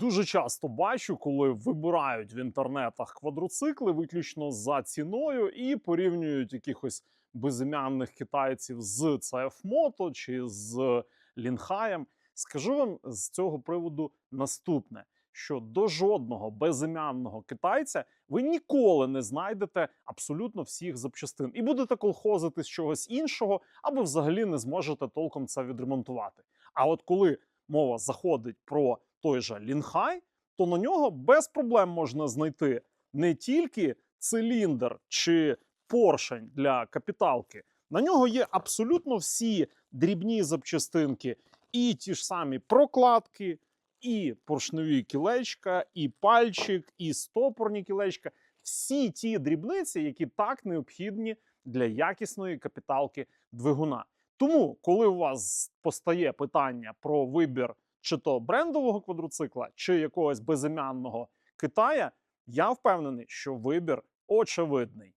Дуже часто бачу, коли вибирають в інтернетах квадроцикли виключно за ціною і порівнюють якихось безім'янних китайців з CF Moto чи з Лінхаєм. Скажу вам з цього приводу наступне: що до жодного безім'янного китайця ви ніколи не знайдете абсолютно всіх запчастин і будете колхозити з чогось іншого, або взагалі не зможете толком це відремонтувати. А от коли мова заходить про той же Лінхай, то на нього без проблем можна знайти не тільки циліндр чи поршень для капіталки. На нього є абсолютно всі дрібні запчастинки, і ті ж самі прокладки, і поршневі кілечка, і пальчик, і стопорні кілечка. Всі ті дрібниці, які так необхідні для якісної капіталки двигуна. Тому, коли у вас постає питання про вибір чи то брендового квадроцикла, чи якогось безім'янного Китая, я впевнений, що вибір очевидний.